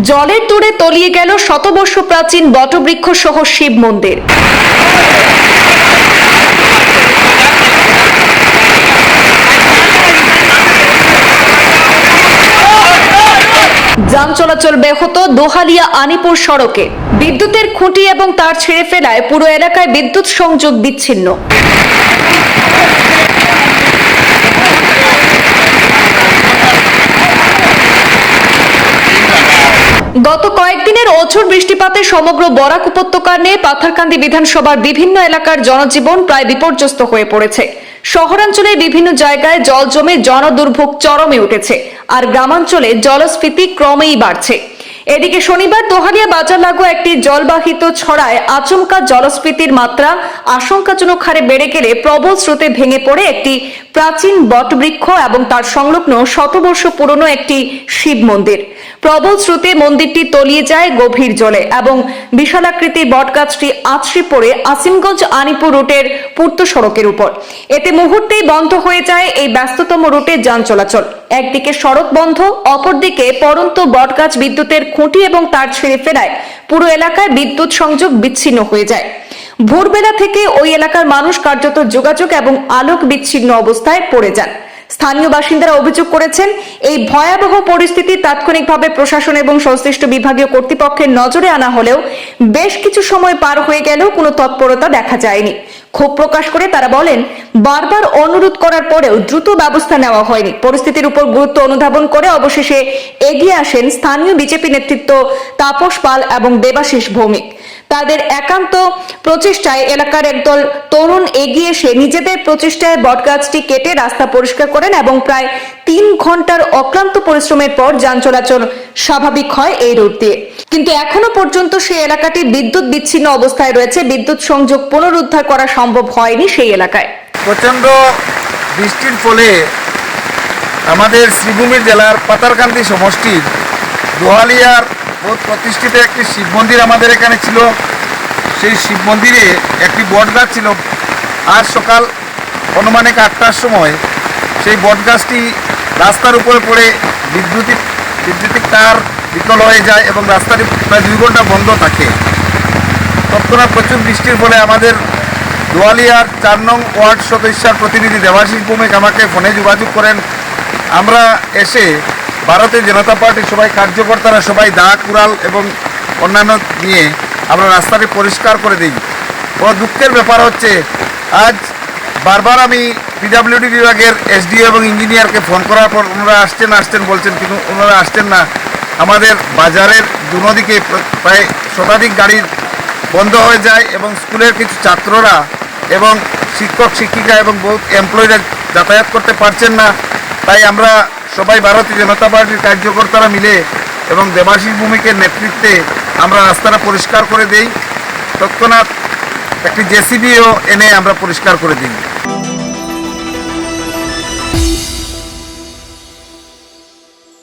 জলের দূরে তলিয়ে গেল শতবর্ষ প্রাচীন বটবৃক্ষ সহ শিব মন্দির। যান চলাচল ব্যাহত দোহালিয়া আনিপুর সড়কে। বিদ্যুতের খুঁটি এবং তার ছেড়ে ফেলায় পুরো এলাকায় বিদ্যুৎ সংযোগ বিচ্ছিন্ন। গত কয়েকদিনের অঝোর বৃষ্টিপাতে সমগ্র বরাক উপত্যকা নিয়ে পাথারকান্দি বিধানসভার বিভিন্ন এলাকার জনজীবন প্রায় বিপর্যস্ত হয়ে পড়েছে। শহরাঞ্চলে বিভিন্ন জায়গায় জল জমে জনদুর্ভোগ চরমে উঠেছে আর গ্রামাঞ্চলে জলস্ফীতি ক্রমেই বাড়ছে। এদিকে শনিবার দোহালিয়া বাজার লাগো একটি জলবাহিত ছড়ায় আচমকা জলস্ফীতির মাত্রা আশঙ্কাজনক হারে বেড়ে গেলে প্রবল স্রোতে ভেঙে পড়ে একটি প্রাচীন বটবৃক্ষ এবং তার সংলগ্ন শতবর্ষ পুরনো একটি শিব মন্দির। প্রবল স্রোতে মন্দিরটি তলিয়ে যায় গভীর জলে এবং বিশালাকৃতির বটগাছটি আছড়ে পড়ে আসিমগঞ্জ আনিপুর রুটের পূর্ত সড়কের উপর। এতে মুহূর্তেই বন্ধ হয়ে যায় এই ব্যস্ততম রুটে যান চলাচল। একদিকে সড়ক বন্ধ, অপরদিকে পরন্ত বটগাছ বিদ্যুতের খুঁটি এবং তার ছেড়ে ফেরায় পুরো এলাকায় বিদ্যুৎ সংযোগ বিচ্ছিন্ন হয়ে যায়। ভোরবেলা থেকে ওই এলাকার মানুষ কার্যত যোগাযোগ এবং আলোক বিচ্ছিন্ন অবস্থায় পড়ে যান। স্থানীয় বাসিন্দারা অভিযোগ করেছেন, এই ভয়াবহ পরিস্থিতি তাৎক্ষণিকভাবে প্রশাসন এবং সংশ্লিষ্ট বিভাগীয় কর্তৃপক্ষের নজরে আনা হলেও বেশ কিছু সময় পার হয়ে গেলেও কোনো তৎপরতা দেখা যায়নি। ক্ষোভ প্রকাশ করে তারা বলেন, বারবার অনুরোধ করার পরেও দ্রুত ব্যবস্থা নেওয়া হয়নি। পরিস্থিতির উপর গুরুত্ব অনুধাবন করে অবশেষে এগিয়ে আসেন স্থানীয় বিজেপি নেতৃত্ব তাপস পাল এবং দেবাশিস ভৌমিক। তাদের একান্ত প্রচেষ্টায় এলাকার একদল তরুণ এগিয়ে এসে নিজেদের প্রচেষ্টায় বটগাছটি কেটে রাস্তা পরিষ্কার করেন এবং প্রায় তিন ঘণ্টার অক্লান্ত পরিশ্রমের পর যান চলাচল স্বাভাবিক হয় এই রুট দিয়ে। কিন্তু এখনও পর্যন্ত সেই এলাকাটি বিদ্যুৎ বিচ্ছিন্ন অবস্থায় রয়েছে। বিদ্যুৎ সংযোগ পুনরুদ্ধার করা সম্ভব হয়নি সেই এলাকায়। প্রচণ্ড বৃষ্টির ফলে আমাদের শ্রীভূমির জেলার পাতারকান্দি সমষ্টির দোহালিয়ার বহুত প্রতিষ্ঠিত একটি শিব মন্দির আমাদের এখানে ছিল। সেই শিব মন্দিরে একটি বটগাছ ছিল। আজ সকাল অনুমানিক আটটার সময় সেই বটগাছটি রাস্তার উপরে পড়ে বিদ্যুতিক বিদ্যুতিক তার বিকল হয়ে যায় এবং রাস্তাটি প্রায় দুই ঘণ্টা বন্ধ থাকে। তৎক্ষণাৎ প্রচুর বৃষ্টির ফলে আমাদের দোয়ালিয়ার চার নং ওয়ার্ড সদস্যার প্রতিনিধি দেবাশিস ভৌমিক আমাকে ফোনে যোগাযোগ করেন। আমরা এসে ভারতীয় জনতা পার্টির সবাই কার্যকর্তারা সবাই দা কুড়াল এবং অন্যান্য নিয়ে আমরা রাস্তাটি পরিষ্কার করে দিই। বড় দুঃখের ব্যাপার হচ্ছে, আজ বারবার আমি পিডাব্লিউডি বিভাগের এসডিও এবং ইঞ্জিনিয়ারকে ফোন করার পর ওনারা আসছেন আসছেন, বলছেন, কিন্তু ওনারা আসছেন না। আমাদের বাজারের দুদিকে প্রায় শতাধিক গাড়ির বন্ধ হয়ে যায় এবং স্কুলের কিছু ছাত্ররা এবং শিক্ষক, শিক্ষিকা এবং বহুত এমপ্লয়িরা যাতায়াত করতে পারছেন না। তাই আমরা সবাই ভারতীয় জনতা পার্টির কার্যকর্তারা মিলে এবং দেবাশিস ভূমিকের নেতৃত্বে আমরা রাস্তাটা পরিষ্কার করে দিই। তৎক্ষণাৎ একটি জেসিবিও এনে আমরা পরিষ্কার করে দিই।